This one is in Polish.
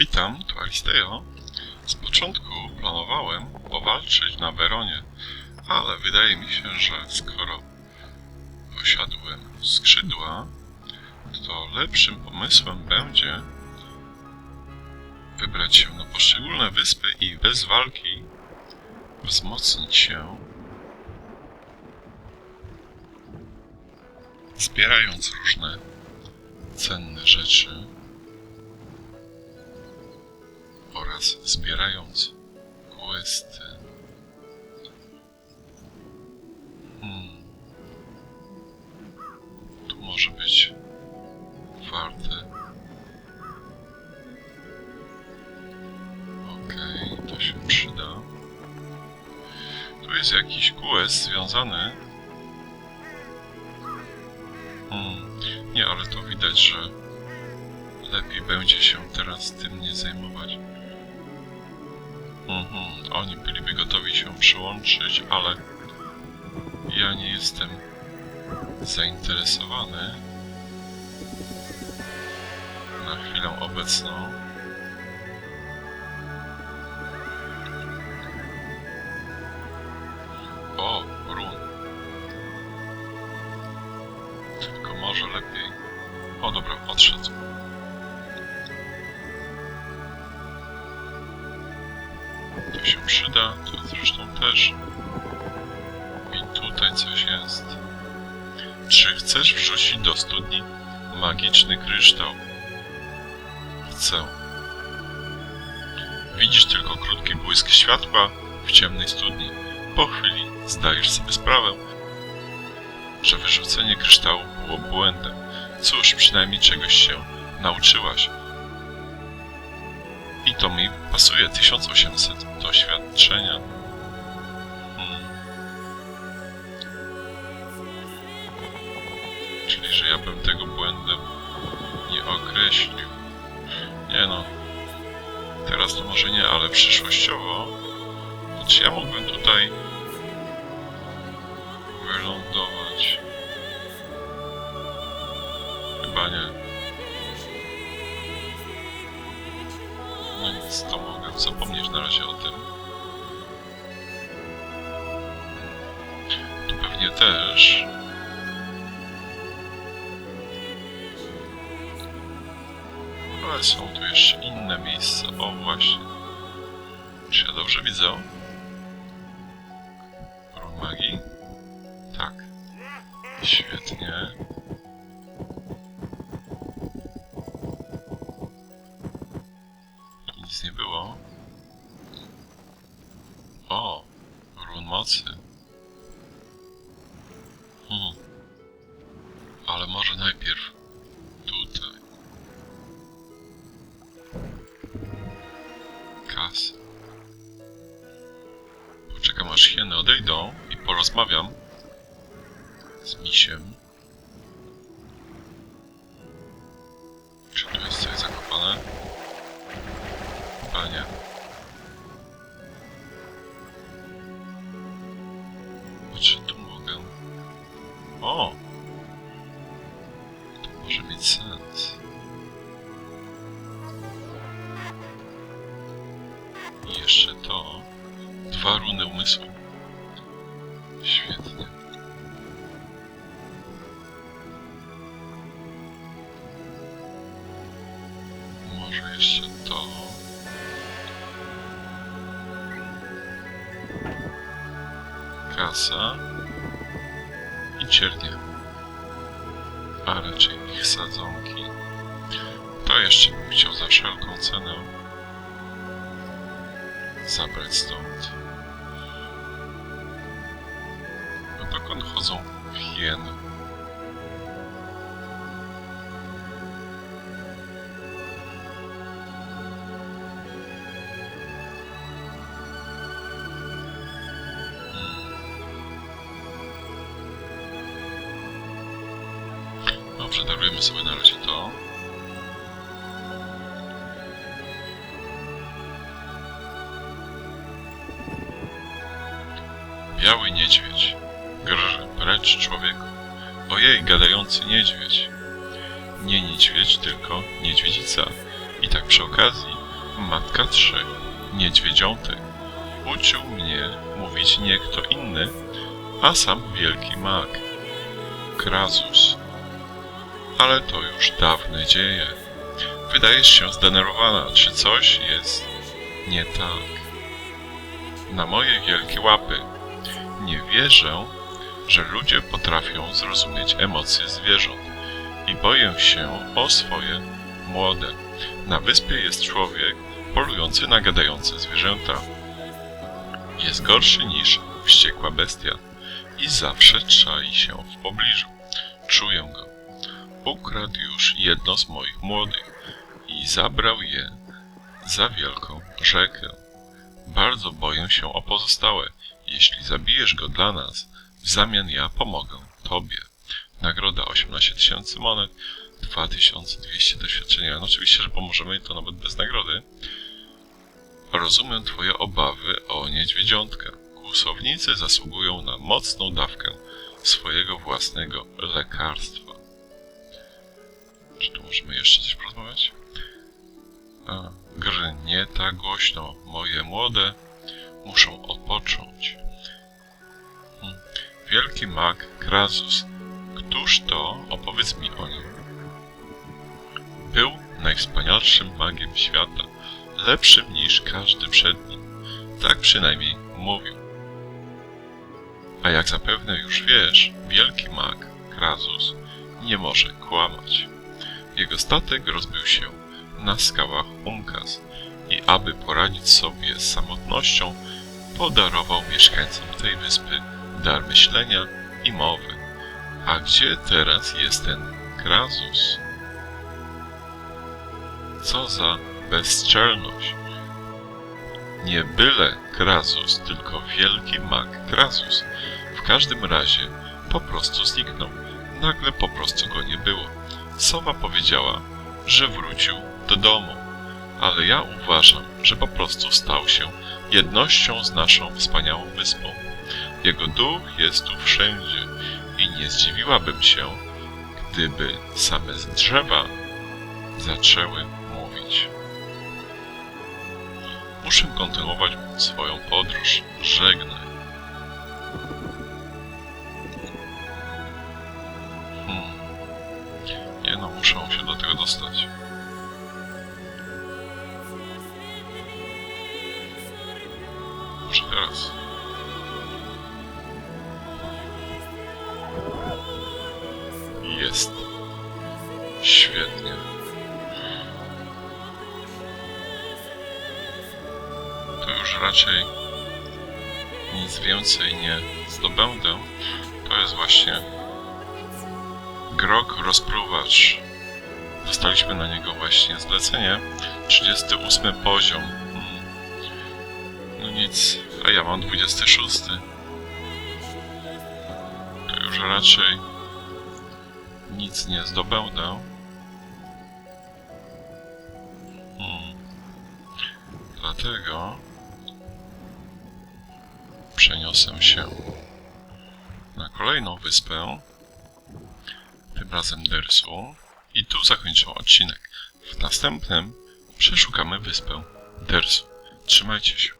Witam, tu Alisteo. Z początku planowałem powalczyć na Beronie, ale wydaje mi się, że skoro posiadłem skrzydła, to lepszym pomysłem będzie wybrać się na poszczególne wyspy i bez walki wzmocnić się, zbierając różne cenne rzeczy zbierając questy. Hmm. Tu może być warte. Okej, to się przyda. Tu jest jakiś quest związany. Hmm. Nie, ale to widać, że lepiej będzie się teraz tym nie zajmować. Mhm, oni byliby gotowi się przyłączyć, ale ja nie jestem zainteresowany na chwilę obecną. O, run. Tylko może lepiej. O, dobra, odszedł. To się przyda, to zresztą też. I tutaj coś jest. Czy chcesz wrzucić do studni magiczny kryształ? Chcę. Widzisz tylko krótki błysk światła w ciemnej studni. Po chwili zdajesz sobie sprawę, że wyrzucenie kryształu było błędem. Cóż, przynajmniej czegoś się nauczyłaś. I to mi pasuje 1800 doświadczenia. Hmm. Czyli, że ja bym tego błędem nie określił. Nie no. Teraz to może nie, ale przyszłościowo. Nic, to mogę zapomnieć na razie o tym. Tu pewnie też. Ale są tu jeszcze inne miejsca. O, właśnie. Czy ja dobrze widzę? Run magii? Tak. Świetnie. Było. O, run mocy. Hmm. Ale może najpierw tutaj. Kas. Poczekam aż hieny odejdą i porozmawiam z misiem. Świetnie. Może jeszcze to. Kasa i ciernie. A raczej ich sadzonki. To jeszcze bym chciał za wszelką cenę zabrać stąd. No dokąd chodzą hieny? Dobrze, sobie na razie to. Biały niedźwiedź. Precz człowieku. Ojej, gadający niedźwiedź. Nie niedźwiedź, tylko niedźwiedzica. I tak przy okazji matka trzech niedźwiedziątek. Uczył mnie mówić nie kto inny, a sam wielki mag, Krazus. Ale to już dawne dzieje. Wydajesz się zdenerwowana, czy coś jest nie tak. Na moje wielkie łapy. Nie wierzę, że ludzie potrafią zrozumieć emocje zwierząt i boję się o swoje młode. Na wyspie jest człowiek polujący na gadające zwierzęta. Jest gorszy niż wściekła bestia i zawsze czai się w pobliżu. Czuję go. Ukradł już jedno z moich młodych i zabrał je za wielką rzekę. Bardzo boję się o pozostałe. Jeśli zabijesz go dla nas, w zamian ja pomogę Tobie. Nagroda 18 tysięcy monet, 2200 doświadczenia. No oczywiście, że pomożemy to nawet bez nagrody. Rozumiem Twoje obawy o niedźwiedziątkę. Kłusownicy zasługują na mocną dawkę swojego własnego lekarstwa. Czy tu możemy jeszcze coś porozmawiać? A, gry nie tak głośno. Moje młode muszą odpocząć. Wielki mag Krazus. Któż to? Opowiedz mi o nim. Był najwspanialszym magiem świata, lepszym niż każdy przed nim. Tak przynajmniej mówił. A jak zapewne już wiesz, wielki mag Krazus nie może kłamać. Jego statek rozbił się na skałach Umkas i aby poradzić sobie z samotnością, podarował mieszkańcom tej wyspy dar myślenia i mowy. A gdzie teraz jest ten Krazus? Co za bezczelność! Nie byle Krazus, tylko wielki mag Krazus. W każdym razie po prostu zniknął. Nagle po prostu go nie było. Sowa powiedziała, że wrócił do domu, ale ja uważam, że po prostu stał się jednością z naszą wspaniałą wyspą. Jego duch jest tu wszędzie i nie zdziwiłabym się, gdyby same z drzewa zaczęły mówić. Muszę kontynuować swoją podróż. Żegnaj. Hmm. Nie no, muszę się do tego dostać. Może teraz. Świetnie. To już raczej nic więcej nie zdobędę. To jest właśnie Grog Rozpruwacz. Dostaliśmy na niego właśnie zlecenie. 38 poziom. Hmm. No nic, a ja mam 26. To już raczej nic nie zdobędę. Dlatego przeniosę się na kolejną wyspę, tym razem Dersu, i tu zakończę odcinek. W następnym przeszukamy wyspę Dersu. Trzymajcie się.